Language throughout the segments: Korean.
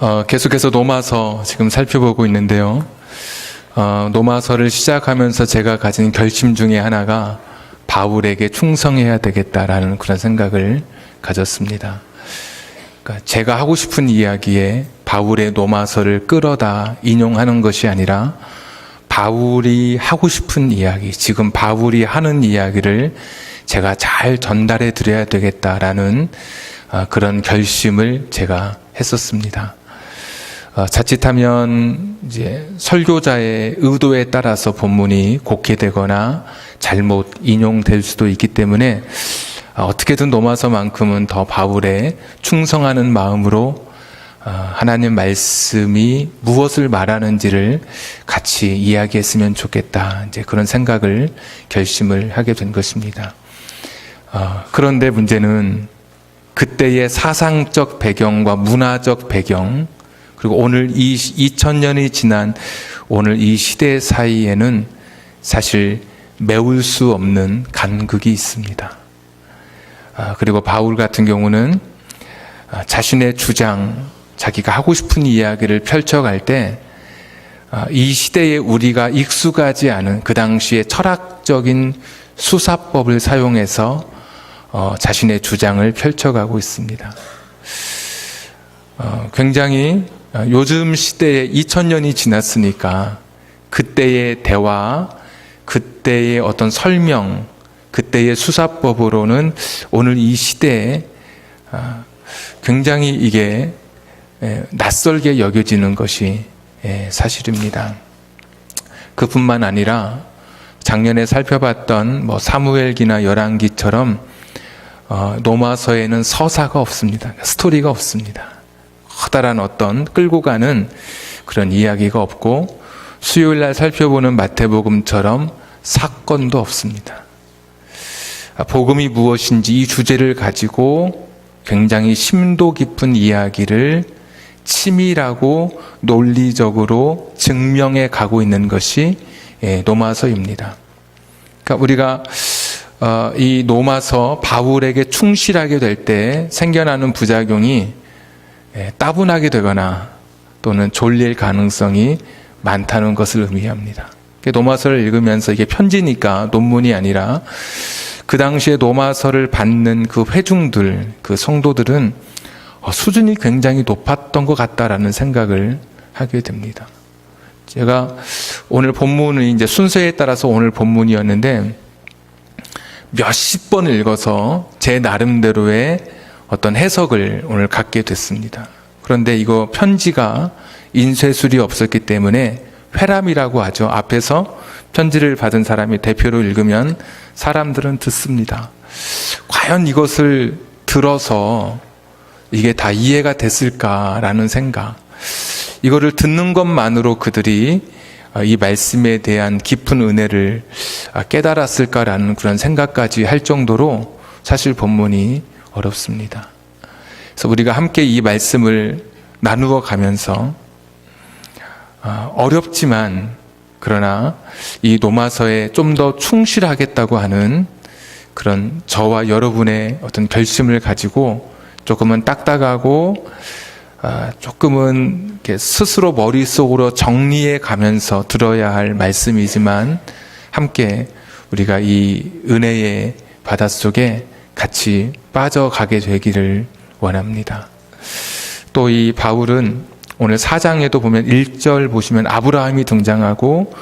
어, 계속해서 노마서 지금 살펴보고 있는데요. 어, 노마서를 시작하면서 제가 가진 결심 중에 하나가 바울에게 충성해야 되겠다라는 그런 생각을 가졌습니다. 그러니까 제가 하고 싶은 이야기에 바울의 노마서를 끌어다 인용하는 것이 아니라 바울이 하고 싶은 이야기, 지금 바울이 하는 이야기를 제가 잘 전달해 드려야 되겠다라는 어, 그런 결심을 제가 했었습니다. 어, 자칫하면 이제 설교자의 의도에 따라서 본문이 곡해되거나 잘못 인용될 수도 있기 때문에 어, 어떻게든 노마서만큼은 더 바울의 충성하는 마음으로 어, 하나님 말씀이 무엇을 말하는지를 같이 이야기했으면 좋겠다. 이제 그런 생각을 결심을 하게 된 것입니다. 어, 그런데 문제는 그때의 사상적 배경과 문화적 배경, 그리고 오늘 이 2000년이 지난 오늘 이 시대 사이에는 사실 메울 수 없는 간극이 있습니다. 아, 그리고 바울 같은 경우는 아, 자신의 주장, 자기가 하고 싶은 이야기를 펼쳐갈 때, 아, 이 시대에 우리가 익숙하지 않은 그 당시의 철학적인 수사법을 사용해서 어, 자신의 주장을 펼쳐가고 있습니다. 어, 굉장히 어, 요즘 시대에 2000년이 지났으니까 그때의 대화, 그때의 어떤 설명, 그때의 수사법으로는 오늘 이 시대에 아, 굉장히 이게 에, 낯설게 여겨지는 것이 에, 사실입니다. 그뿐만 아니라 작년에 살펴봤던 뭐 사무엘기나 열왕기처럼 어, 노마서에는 서사가 없습니다. 스토리가 없습니다. 커다란 어떤 끌고 가는 그런 이야기가 없고 수요일 날 살펴보는 마태복음처럼 사건도 없습니다. 아, 복음이 무엇인지 이 주제를 가지고 굉장히 심도 깊은 이야기를 치밀하고 논리적으로 증명해 가고 있는 것이 예, 노마서입니다. 그러니까 우리가 어, 이 노마서 바울에게 충실하게 될 때 생겨나는 부작용이 예, 따분하게 되거나 또는 졸릴 가능성이 많다는 것을 의미합니다. 노마서를 읽으면서 이게 편지니까 논문이 아니라 그 당시에 노마서를 받는 그 회중들, 그 성도들은 어, 수준이 굉장히 높았던 것 같다라는 생각을 하게 됩니다. 제가 오늘 본문은 이제 순서에 따라서 오늘 본문이었는데 몇십 번을 읽어서 제 나름대로의 어떤 해석을 오늘 갖게 됐습니다. 그런데 이거 편지가 인쇄술이 없었기 때문에 회람이라고 하죠. 앞에서 편지를 받은 사람이 대표로 읽으면 사람들은 듣습니다. 과연 이것을 들어서 이게 다 이해가 됐을까라는 생각. 이거를 듣는 것만으로 그들이 이 말씀에 대한 깊은 은혜를 깨달았을까라는 그런 생각까지 할 정도로 사실 본문이 어렵습니다. 그래서 우리가 함께 이 말씀을 나누어 가면서 아, 어렵지만 그러나 이 노마서에 좀 더 충실하겠다고 하는 그런 저와 여러분의 어떤 결심을 가지고 조금은 딱딱하고 아, 조금은 스스로 머릿속으로 정리해 가면서 들어야 할 말씀이지만 함께 우리가 이 은혜의 바닷속에 같이 빠져가게 되기를 원합니다. 또 이 바울은 오늘 4장에도 보면 1절 보시면 아브라함이 등장하고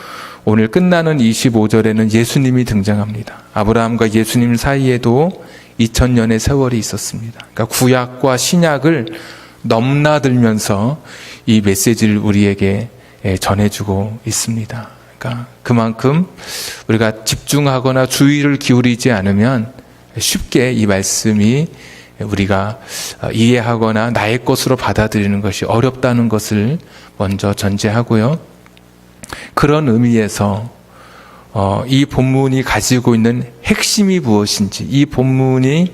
오늘 끝나는 25절에는 예수님이 등장합니다. 아브라함과 예수님 사이에도 2000년의 세월이 있었습니다. 그러니까 구약과 신약을 넘나들면서 이 메시지를 우리에게 전해주고 있습니다. 그러니까 그만큼 우리가 집중하거나 주의를 기울이지 않으면 쉽게 이 말씀이 우리가 이해하거나 나의 것으로 받아들이는 것이 어렵다는 것을 먼저 전제하고요. 그런 의미에서 어, 이 본문이 가지고 있는 핵심이 무엇인지, 이 본문이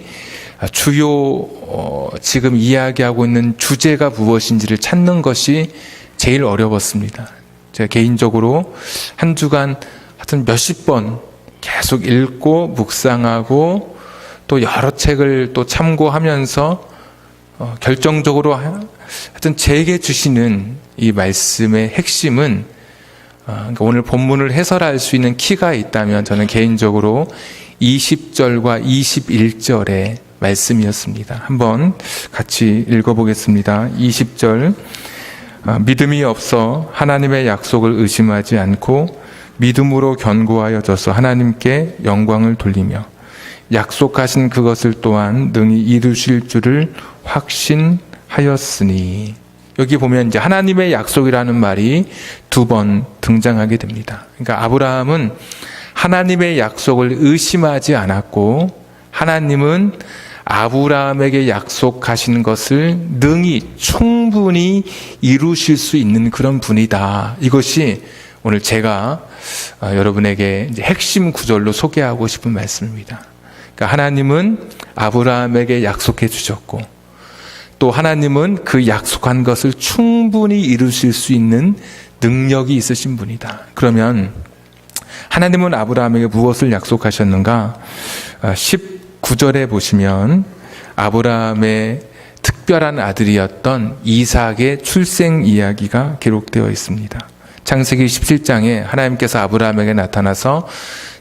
주요 어, 지금 이야기하고 있는 주제가 무엇인지를 찾는 것이 제일 어려웠습니다. 제가 개인적으로 한 주간 하여튼 몇십 번 계속 읽고 묵상하고 또 여러 책을 또 참고하면서 어, 결정적으로 하여튼 제게 주시는 이 말씀의 핵심은 어, 그러니까 오늘 본문을 해설할 수 있는 키가 있다면 저는 개인적으로 20절과 21절의 말씀이었습니다. 한번 같이 읽어보겠습니다. 20절 아, 믿음이 없어 하나님의 약속을 의심하지 않고 믿음으로 견고하여져서 하나님께 영광을 돌리며 약속하신 그것을 또한 능히 이루실 줄을 확신하였으니 여기 보면 이제 하나님의 약속이라는 말이 두 번 등장하게 됩니다. 그러니까 아브라함은 하나님의 약속을 의심하지 않았고 하나님은 아브라함에게 약속하신 것을 능히 충분히 이루실 수 있는 그런 분이다. 이것이 오늘 제가 어, 여러분에게 핵심 구절로 소개하고 싶은 말씀입니다. 그러니까 하나님은 아브라함에게 약속해 주셨고 또 하나님은 그 약속한 것을 충분히 이루실 수 있는 능력이 있으신 분이다. 그러면 하나님은 아브라함에게 무엇을 약속하셨는가? 19절에 보시면 아브라함의 특별한 아들이었던 이삭의 출생 이야기가 기록되어 있습니다. 창세기 17장에 하나님께서 아브라함에게 나타나서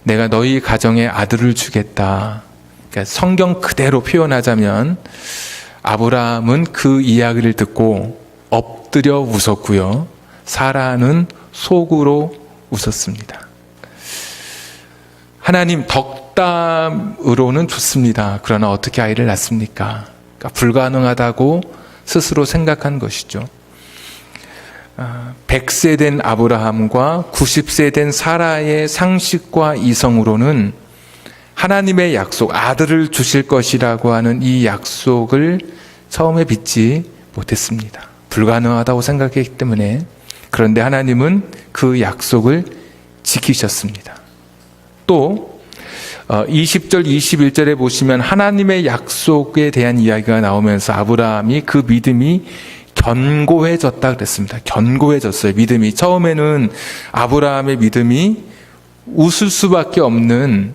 내가 너희 가정에 아들을 주겠다. 그러니까 성경 그대로 표현하자면 아브라함은 그 이야기를 듣고 엎드려 웃었고요. 사라는 속으로 웃었습니다. 하나님 덕 담으로는 좋습니다. 그러나 어떻게 아이를 낳습니까? 그러니까 불가능하다고 스스로 생각한 것이죠. 100세 된 아브라함과 90세 된 사라의 상식과 이성으로는 하나님의 약속, 아들을 주실 것이라고 하는 이 약속을 처음에 믿지 못했습니다. 불가능하다고 생각했기 때문에 그런데 하나님은 그 약속을 지키셨습니다. 또 20절, 21절에 보시면 하나님의 약속에 대한 이야기가 나오면서 아브라함이 그 믿음이 견고해졌다 그랬습니다. 견고해졌어요. 믿음이 처음에는 아브라함의 믿음이 웃을 수밖에 없는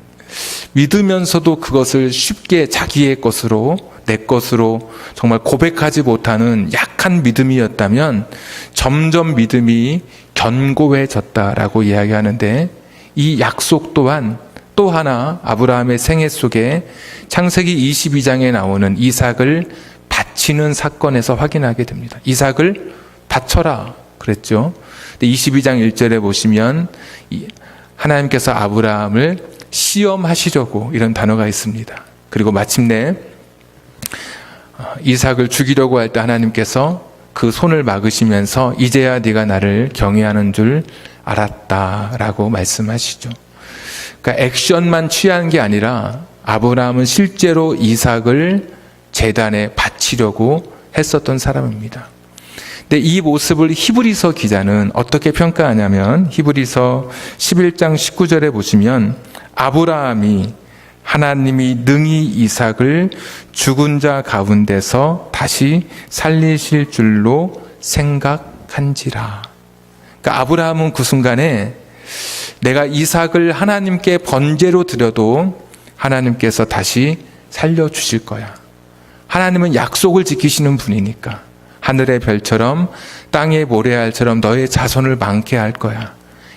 믿으면서도 그것을 쉽게 자기의 것으로 내 것으로 정말 고백하지 못하는 약한 믿음이었다면 점점 믿음이 견고해졌다라고 이야기하는데 이 약속 또한 또 하나 아브라함의 생애 속에 창세기 22장에 나오는 이삭을 바치는 사건에서 확인하게 됩니다. 이삭을 바쳐라 그랬죠. 22장 1절에 보시면 하나님께서 아브라함을 시험하시려고 이런 단어가 있습니다. 그리고 마침내 어, 이삭을 죽이려고 할 때 하나님께서 그 손을 막으시면서 이제야 네가 나를 경외하는 줄 알았다라고 말씀하시죠. 그러니까 액션만 취한 게 아니라 아브라함은 실제로 이삭을 재단에 바치려고 했었던 사람입니다. 근데 이 모습을 히브리서 기자는 어떻게 평가하냐면 히브리서 11장 19절에 보시면 아브라함이 하나님이 능히 이삭을 죽은 자 가운데서 다시 살리실 줄로 생각한지라. 그러니까 아브라함은 그 순간에 내가 이삭을 하나님께 번제로 드려도 하나님께서 다시 살려 주실 거야. 하나님은 약속을 지키시는 분이니까. 하늘의 별처럼 땅의 모래알처럼 너의 자손을 많게 할 거야.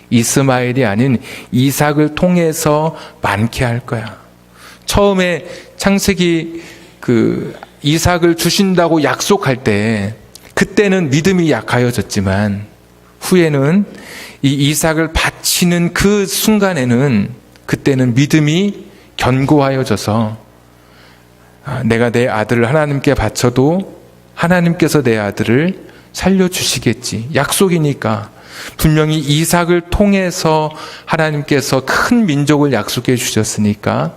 이스마엘이 아닌 이삭을 통해서 많게 할 거야. 처음에 창세기 그 이삭을 주신다고 약속할 때 그때는 믿음이 약하여졌지만 후에는 이 이삭을 바치는 그 순간에는 그때는 믿음이 견고하여져서 아, 내가 내 아들을 하나님께 바쳐도 하나님께서 내 아들을 살려주시겠지. 약속이니까. 분명히 이삭을 통해서 하나님께서 큰 민족을 약속해 주셨으니까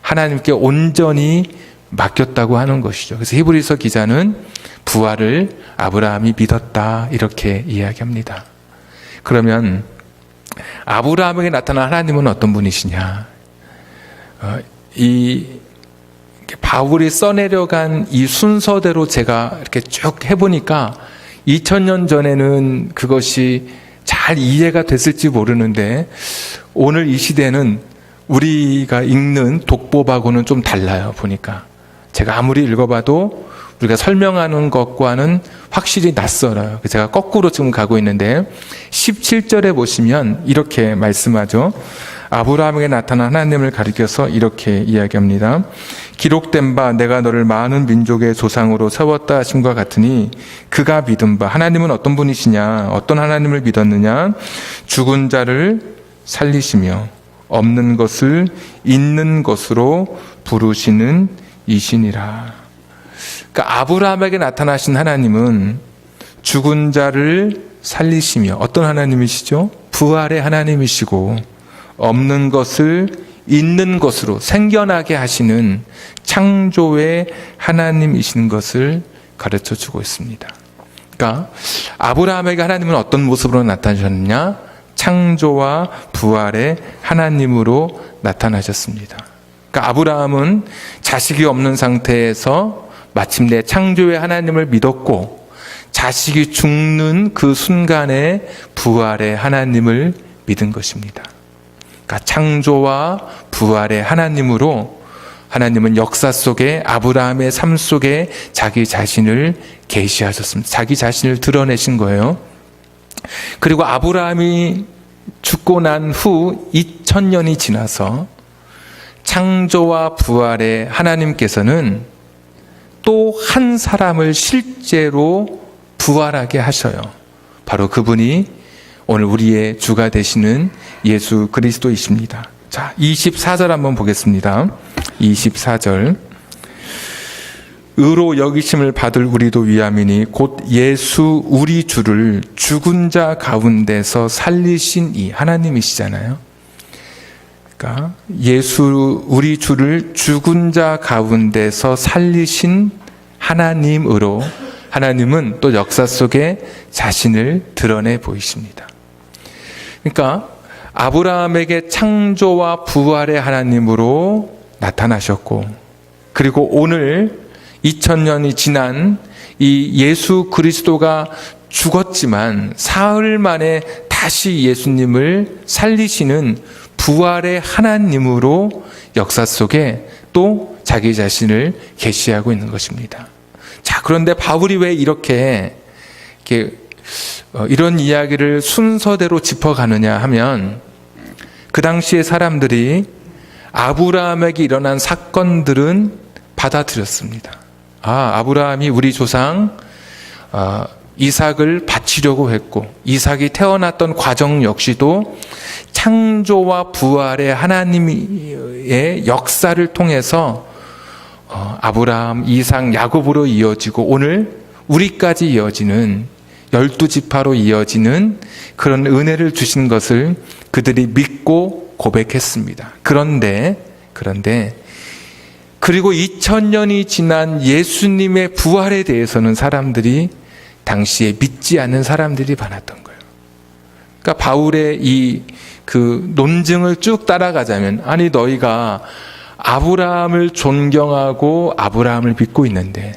하나님께 온전히 맡겼다고 하는 것이죠. 그래서 히브리서 기자는 부활을 아브라함이 믿었다 이렇게 이야기합니다. 그러면 아브라함에게 나타난 하나님은 어떤 분이시냐? 어, 이 바울이 써내려간 이 순서대로 제가 이렇게 쭉 해보니까 2000년 전에는 그것이 잘 이해가 됐을지 모르는데 오늘 이 시대는 우리가 읽는 독보하고는 좀 달라요, 보니까. 제가 아무리 읽어봐도 우리가 설명하는 것과는 확실히 낯설어요. 제가 거꾸로 지금 가고 있는데 17절에 보시면 이렇게 말씀하죠. 아브라함에게 나타난 하나님을 가리켜서 이렇게 이야기합니다. 기록된 바 내가 너를 많은 민족의 조상으로 세웠다 하심과 같으니 그가 믿은 바 하나님은 어떤 분이시냐 어떤 하나님을 믿었느냐 죽은 자를 살리시며 없는 것을 있는 것으로 부르시는 이신이라. 그러니까 아브라함에게 나타나신 하나님은 죽은 자를 살리시며 어떤 하나님이시죠? 부활의 하나님이시고 없는 것을 있는 것으로 생겨나게 하시는 창조의 하나님이신 것을 가르쳐 주고 있습니다. 그러니까 아브라함에게 하나님은 어떤 모습으로 나타나셨느냐? 창조와 부활의 하나님으로 나타나셨습니다. 그러니까 아브라함은 자식이 없는 상태에서 마침내 창조의 하나님을 믿었고 자식이 죽는 그 순간에 부활의 하나님을 믿은 것입니다. 그러니까 창조와 부활의 하나님으로 하나님은 역사 속에 아브라함의 삶 속에 자기 자신을 계시하셨습니다. 자기 자신을 드러내신 거예요. 그리고 아브라함이 죽고 난 후 2000년이 지나서 창조와 부활의 하나님께서는 또 한 사람을 실제로 부활하게 하셔요. 바로 그분이 오늘 우리의 주가 되시는 예수 그리스도이십니다. 자, 24절 한번 보겠습니다. 24절. 의로 여기심을 받을 우리도 위함이니 곧 예수 우리 주를 죽은 자 가운데서 살리신 이 하나님이시잖아요. 그러니까 예수 우리 주를 죽은 자 가운데서 살리신 하나님으로 하나님은 또 역사 속에 자신을 드러내 보이십니다. 그러니까 아브라함에게 창조와 부활의 하나님으로 나타나셨고 그리고 오늘 2000년이 지난 이 예수 그리스도가 죽었지만 사흘 만에 다시 예수님을 살리시는 부활의 하나님으로 역사 속에 또 자기 자신을 계시하고 있는 것입니다. 자, 그런데 바울이 왜 이렇게, 이렇게 어, 이런 이야기를 순서대로 짚어가느냐 하면 그 당시의 사람들이 아브라함에게 일어난 사건들은 받아들였습니다. 아, 아브라함이 우리 조상 아, 이삭을 바치려고 했고 이삭이 태어났던 과정 역시도 창조와 부활의 하나님의 역사를 통해서 어, 아브라함, 이삭, 야곱으로 이어지고 오늘 우리까지 이어지는 열두 지파로 이어지는 그런 은혜를 주신 것을 그들이 믿고 고백했습니다. 그런데 그런데 그리고 2000년이 지난 예수님의 부활에 대해서는 사람들이 당시에 믿지 않는 사람들이 많았던. 그러니까 바울의 이 그 논증을 쭉 따라가자면 아니 너희가 아브라함을 존경하고 아브라함을 믿고 있는데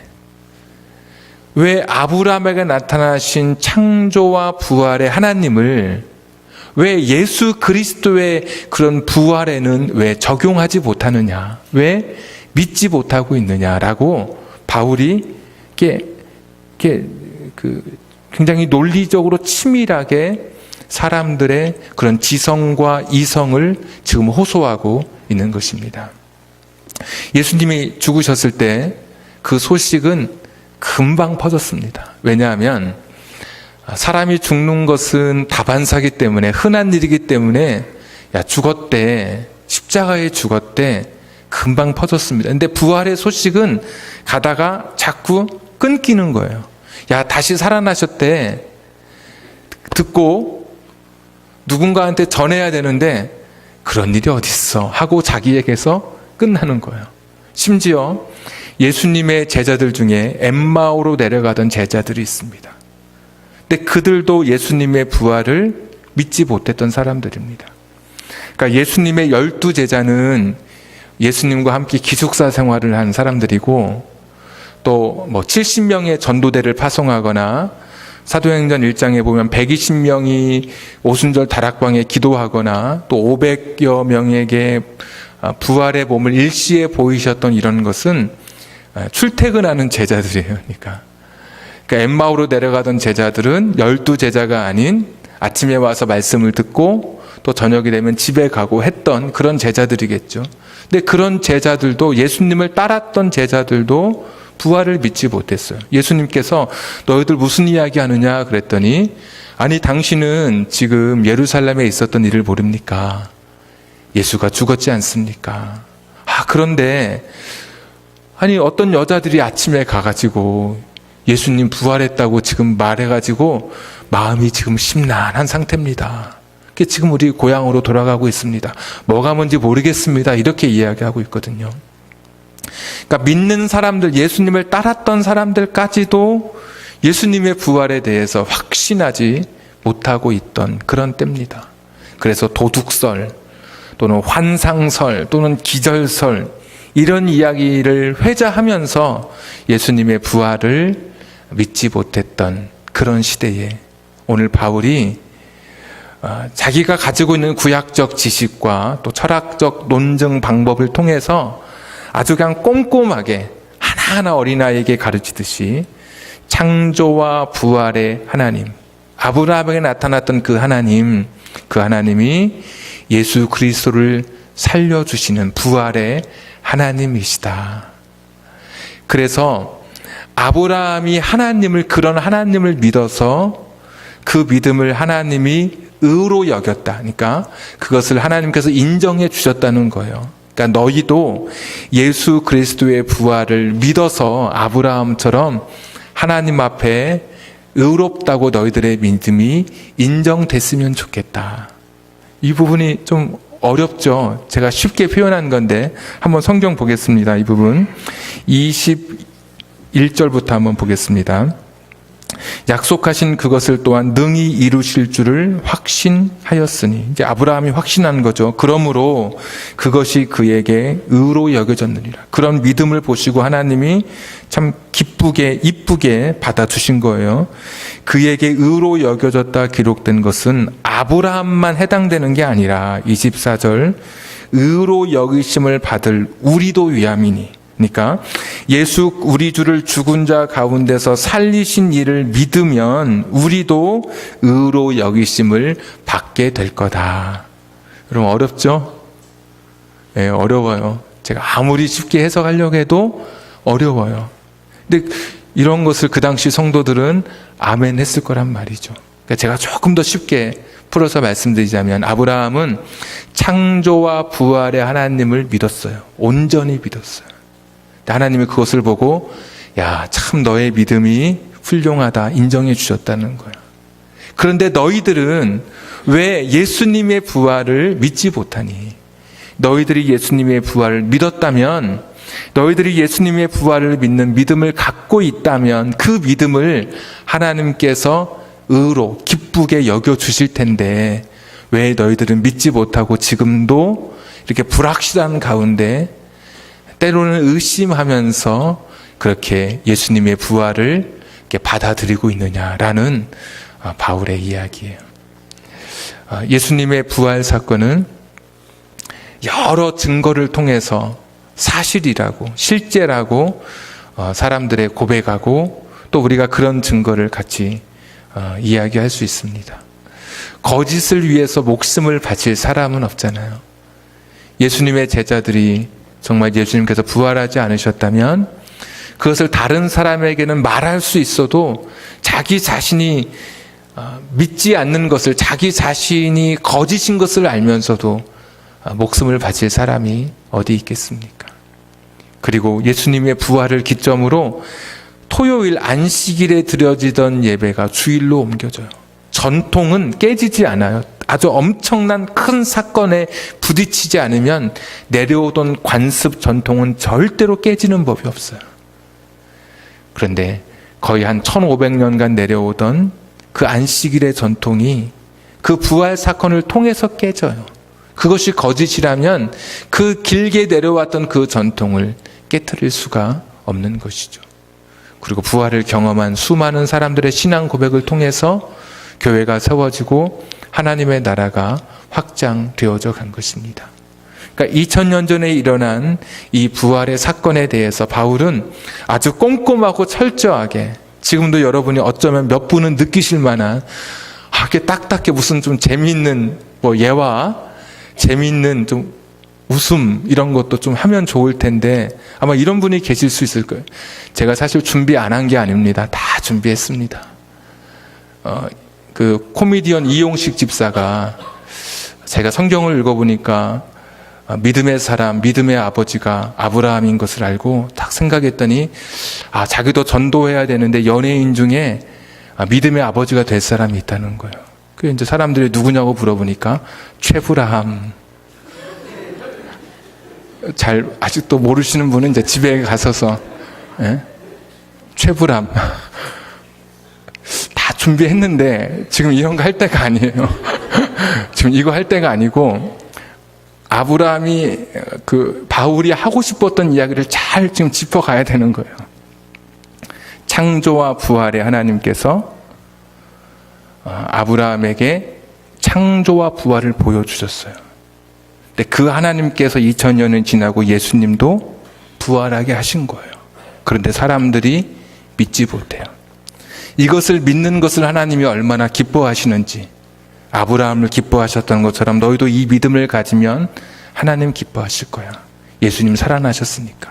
왜 아브라함에게 나타나신 창조와 부활의 하나님을 왜 예수 그리스도의 그런 부활에는 왜 적용하지 못하느냐? 왜 믿지 못하고 있느냐라고 바울이 이게 이게 그 굉장히 논리적으로 치밀하게 사람들의 그런 지성과 이성을 지금 호소하고 있는 것입니다. 예수님이 죽으셨을 때 그 소식은 금방 퍼졌습니다. 왜냐하면 사람이 죽는 것은 다반사기 때문에 흔한 일이기 때문에 야 죽었대 십자가에 죽었대 금방 퍼졌습니다. 근데 부활의 소식은 가다가 자꾸 끊기는 거예요. 야 다시 살아나셨대 듣고 누군가한테 전해야 되는데 그런 일이 어딨어 하고 자기에게서 끝나는 거예요. 심지어 예수님의 제자들 중에 엠마오로 내려가던 제자들이 있습니다. 근데 그들도 예수님의 부활을 믿지 못했던 사람들입니다. 그러니까 예수님의 열두 제자는 예수님과 함께 기숙사 생활을 한 사람들이고 또 뭐 70명의 전도대를 파송하거나 사도행전 1장에 보면 120명이 오순절 다락방에 기도하거나 또 500여 명에게 부활의 몸을 일시에 보이셨던 이런 것은 예, 출퇴근하는 제자들이에요. 그러니까. 그러니까 엠마오로 내려가던 제자들은 열두 제자가 아닌 아침에 와서 말씀을 듣고 또 저녁이 되면 집에 가고 했던 그런 제자들이겠죠. 근데 그런 제자들도 예수님을 따랐던 제자들도 부활을 믿지 못했어요. 예수님께서 너희들 무슨 이야기 하느냐 그랬더니 아니 당신은 지금 예루살렘에 있었던 일을 모릅니까? 예수가 죽었지 않습니까? 아 그런데 아니 어떤 여자들이 아침에 가가지고 예수님 부활했다고 지금 말해가지고 마음이 지금 심란한 상태입니다. 지금 우리 고향으로 돌아가고 있습니다. 뭐가 뭔지 모르겠습니다. 이렇게 이야기하고 있거든요. 그러니까 믿는 사람들, 예수님을 따랐던 사람들까지도 예수님의 부활에 대해서 확신하지 못하고 있던 그런 때입니다. 그래서 도둑설 또는 환상설 또는 기절설 이런 이야기를 회자하면서 예수님의 부활을 믿지 못했던 그런 시대에 오늘 바울이 어, 자기가 가지고 있는 구약적 지식과 또 철학적 논증 방법을 통해서 아주 그냥 꼼꼼하게 하나하나 어린아이에게 가르치듯이 창조와 부활의 하나님, 아브라함에게 나타났던 그 하나님, 그 하나님이 예수 그리스도를 살려주시는 부활의 하나님이시다. 그래서 아브라함이 하나님을 그런 하나님을 믿어서 그 믿음을 하나님이 의로 여겼다. 그러니까 그것을 하나님께서 인정해 주셨다는 거예요. 그러니까 너희도 예수 그리스도의 부활을 믿어서 아브라함처럼 하나님 앞에 의롭다고 너희들의 믿음이 인정됐으면 좋겠다. 이 부분이 좀 어렵죠. 제가 쉽게 표현한 건데 한번 성경 보겠습니다. 이 부분 21절부터 한번 보겠습니다. 약속하신 그것을 또한 능히 이루실 줄을 확신하였으니 이제 아브라함이 확신한 거죠. 그러므로 그것이 그에게 의로 여겨졌느니라. 그런 믿음을 보시고 하나님이 참 기쁘게 이쁘게 받아 주신 거예요. 그에게 의로 여겨졌다 기록된 것은 아브라함만 해당되는 게 아니라 24절 의로 여기심을 받을 우리도 위함이니 그러니까 예수 우리 주를 죽은 자 가운데서 살리신 이를 믿으면 우리도 의로 여기심을 받게 될 거다. 여러분 어렵죠? 네, 어려워요. 제가 아무리 쉽게 해석하려고 해도 어려워요. 근데 이런 것을 그 당시 성도들은 아멘 했을 거란 말이죠. 그러니까 제가 조금 더 쉽게 풀어서 말씀드리자면 아브라함은 창조와 부활의 하나님을 믿었어요. 온전히 믿었어요. 하나님이 그것을 보고 야, 참 너의 믿음이 훌륭하다 인정해 주셨다는 거예요. 그런데 너희들은 왜 예수님의 부활을 믿지 못하니? 너희들이 예수님의 부활을 믿었다면 너희들이 예수님의 부활을 믿는 믿음을 갖고 있다면 그 믿음을 하나님께서 의로 기쁘게 여겨 주실 텐데 왜 너희들은 믿지 못하고 지금도 이렇게 불확실한 가운데 때로는 의심하면서 그렇게 예수님의 부활을 받아들이고 있느냐라는 어, 바울의 이야기예요. 어, 예수님의 부활 사건은 여러 증거를 통해서 사실이라고 실제라고 어, 사람들의 고백하고 또 우리가 그런 증거를 같이 이야기할 수 있습니다. 거짓을 위해서 목숨을 바칠 사람은 없잖아요. 예수님의 제자들이 정말 예수님께서 부활하지 않으셨다면 그것을 다른 사람에게는 말할 수 있어도 자기 자신이 어, 믿지 않는 것을 자기 자신이 거짓인 것을 알면서도 어, 목숨을 바칠 사람이 어디 있겠습니까? 그리고 예수님의 부활을 기점으로 토요일 안식일에 드려지던 예배가 주일로 옮겨져요. 전통은 깨지지 않아요. 아주 엄청난 큰 사건에 부딪히지 않으면 내려오던 관습 전통은 절대로 깨지는 법이 없어요. 그런데 거의 한 1500년간 내려오던 그 안식일의 전통이 그 부활 사건을 통해서 깨져요. 그것이 거짓이라면 그 길게 내려왔던 그 전통을 깨뜨릴 수가 없는 것이죠. 그리고 부활을 경험한 수많은 사람들의 신앙 고백을 통해서 교회가 세워지고 하나님의 나라가 확장되어져 간 것입니다. 그러니까 2000년 전에 일어난 이 부활의 사건에 대해서 바울은 아주 꼼꼼하고 철저하게 지금도 여러분이 어쩌면 몇 분은 느끼실 만한 아, 이렇게 딱딱해 무슨 좀 재미있는 뭐 예와 재미있는 좀 웃음 이런 것도 좀 하면 좋을 텐데 아마 이런 분이 계실 수 있을 거예요. 제가 사실 준비 안 한 게 아닙니다. 다 준비했습니다. 어, 그 코미디언 이용식 집사가 제가 성경을 읽어보니까 아, 믿음의 사람, 믿음의 아버지가 아브라함인 것을 알고 딱 생각했더니 아 자기도 전도해야 되는데 연예인 중에 아, 믿음의 아버지가 될 사람이 있다는 거예요. 그 이제 사람들이 누구냐고 물어보니까 최브라함. 잘 아직도 모르시는 분은 이제 집에 가서서 예? 최불암 다 준비했는데 지금 이런 거 할 때가 아니에요. 지금 이거 할 때가 아니고 아브라함이 그 바울이 하고 싶었던 이야기를 잘 지금 짚어가야 되는 거예요. 창조와 부활의 하나님께서 어, 아브라함에게 창조와 부활을 보여주셨어요. 근데 그 하나님께서 2000년을 지나고 예수님도 부활하게 하신 거예요. 그런데 사람들이 믿지 못해요. 이것을 믿는 것을 하나님이 얼마나 기뻐하시는지 아브라함을 기뻐하셨던 것처럼 너희도 이 믿음을 가지면 하나님 기뻐하실 거야. 예수님 살아나셨으니까.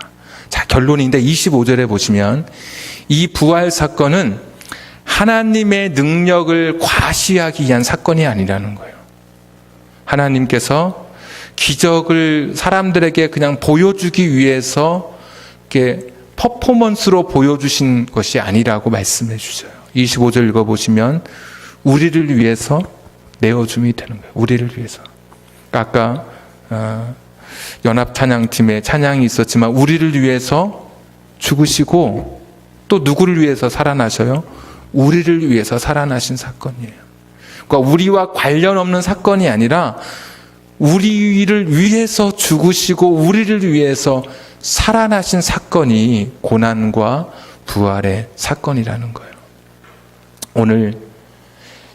자, 결론인데 25절에 보시면 이 부활 사건은 하나님의 능력을 과시하기 위한 사건이 아니라는 거예요. 하나님께서 기적을 사람들에게 그냥 보여주기 위해서 이렇게 퍼포먼스로 보여주신 것이 아니라고 말씀해 주셔요. 25절 읽어보시면 우리를 위해서 내어줌이 되는 거예요. 우리를 위해서. 아까 어, 연합 찬양팀에 찬양이 있었지만 우리를 위해서 죽으시고 또 누구를 위해서 살아나셔요? 우리를 위해서 살아나신 사건이에요. 그러니까 우리와 관련 없는 사건이 아니라 우리를 위해서 죽으시고 우리를 위해서 살아나신 사건이 고난과 부활의 사건이라는 거예요. 오늘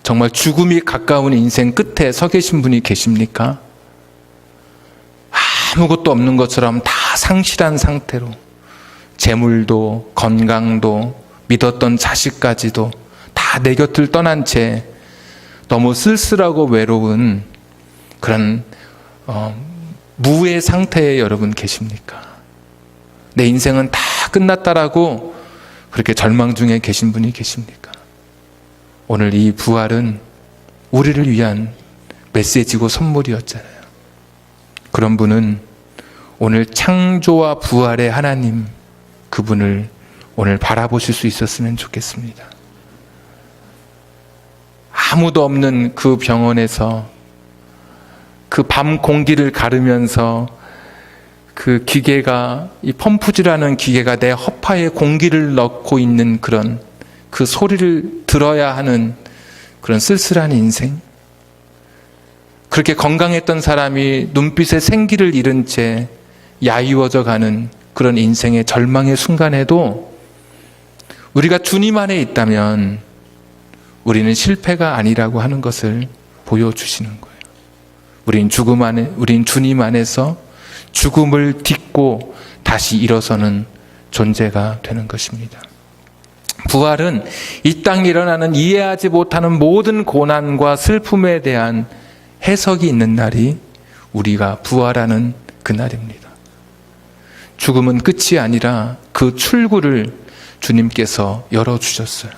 정말 죽음이 가까운 인생 끝에 서 계신 분이 계십니까? 아무것도 없는 것처럼 다 상실한 상태로 재물도 건강도 믿었던 자식까지도 다 내 곁을 떠난 채 너무 쓸쓸하고 외로운 그런 어, 무의 상태에 여러분 계십니까? 내 인생은 다 끝났다라고 그렇게 절망 중에 계신 분이 계십니까? 오늘 이 부활은 우리를 위한 메시지고 선물이었잖아요. 그런 분은 오늘 창조와 부활의 하나님 그분을 오늘 바라보실 수 있었으면 좋겠습니다. 아무도 없는 그 병원에서 그 밤 공기를 가르면서 그 기계가 이 펌프질하는 기계가 내 허파에 공기를 넣고 있는 그런 그 소리를 들어야 하는 그런 쓸쓸한 인생. 그렇게 건강했던 사람이 눈빛에 생기를 잃은 채 야이워져 가는 그런 인생의 절망의 순간에도 우리가 주님 안에 있다면 우리는 실패가 아니라고 하는 것을 보여주시는 거예요. 우린 죽음 안에, 우린 주님 안에서 죽음을 딛고 다시 일어서는 존재가 되는 것입니다. 부활은 이 땅에 일어나는 이해하지 못하는 모든 고난과 슬픔에 대한 해석이 있는 날이 우리가 부활하는 그날입니다. 죽음은 끝이 아니라 그 출구를 주님께서 열어주셨어요.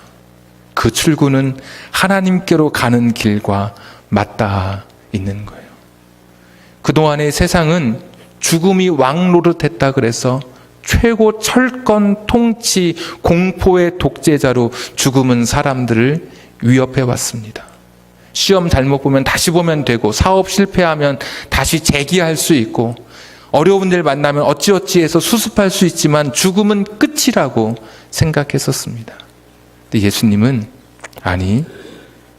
그 출구는 하나님께로 가는 길과 맞닿아 있는 거예요. 그동안의 세상은 죽음이 왕 노릇했다 그래서 최고 철권 통치 공포의 독재자로 죽음은 사람들을 위협해 왔습니다. 시험 잘못 보면 다시 보면 되고 사업 실패하면 다시 재기할 수 있고 어려운 일 만나면 어찌어찌 해서 수습할 수 있지만 죽음은 끝이라고 생각했었습니다. 근데 예수님은 아니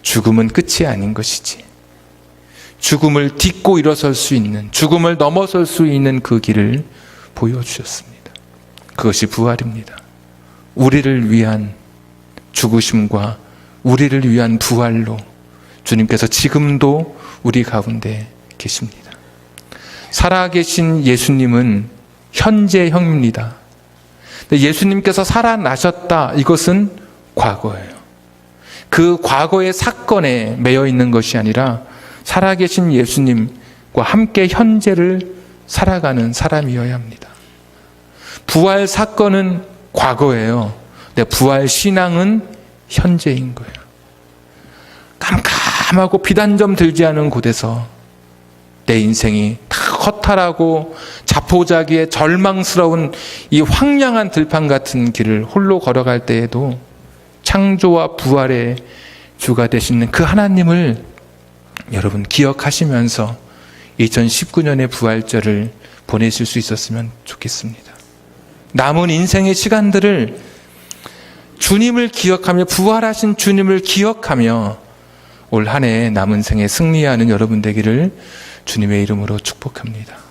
죽음은 끝이 아닌 것이지. 죽음을 딛고 일어설 수 있는 죽음을 넘어설 수 있는 그 길을 보여주셨습니다. 그것이 부활입니다. 우리를 위한 죽으심과 우리를 위한 부활로 주님께서 지금도 우리 가운데 계십니다. 살아계신 예수님은 현재형입니다. 예수님께서 살아나셨다. 이것은 과거예요. 그 과거의 사건에 매여 있는 것이 아니라 살아계신 예수님과 함께 현재를 살아가는 사람이어야 합니다. 부활 사건은 과거예요. 근데 부활 신앙은 현재인 거예요. 깜깜하고 비단점 들지 않은 곳에서 내 인생이 다 허탈하고 자포자기에 절망스러운 이 황량한 들판 같은 길을 홀로 걸어갈 때에도 창조와 부활의 주가 되시는 그 하나님을 여러분 기억하시면서 2019년의 부활절을 보내실 수 있었으면 좋겠습니다. 남은 인생의 시간들을 주님을 기억하며 부활하신 주님을 기억하며 올 한 해 남은 생에 승리하는 여러분 되기를 주님의 이름으로 축복합니다.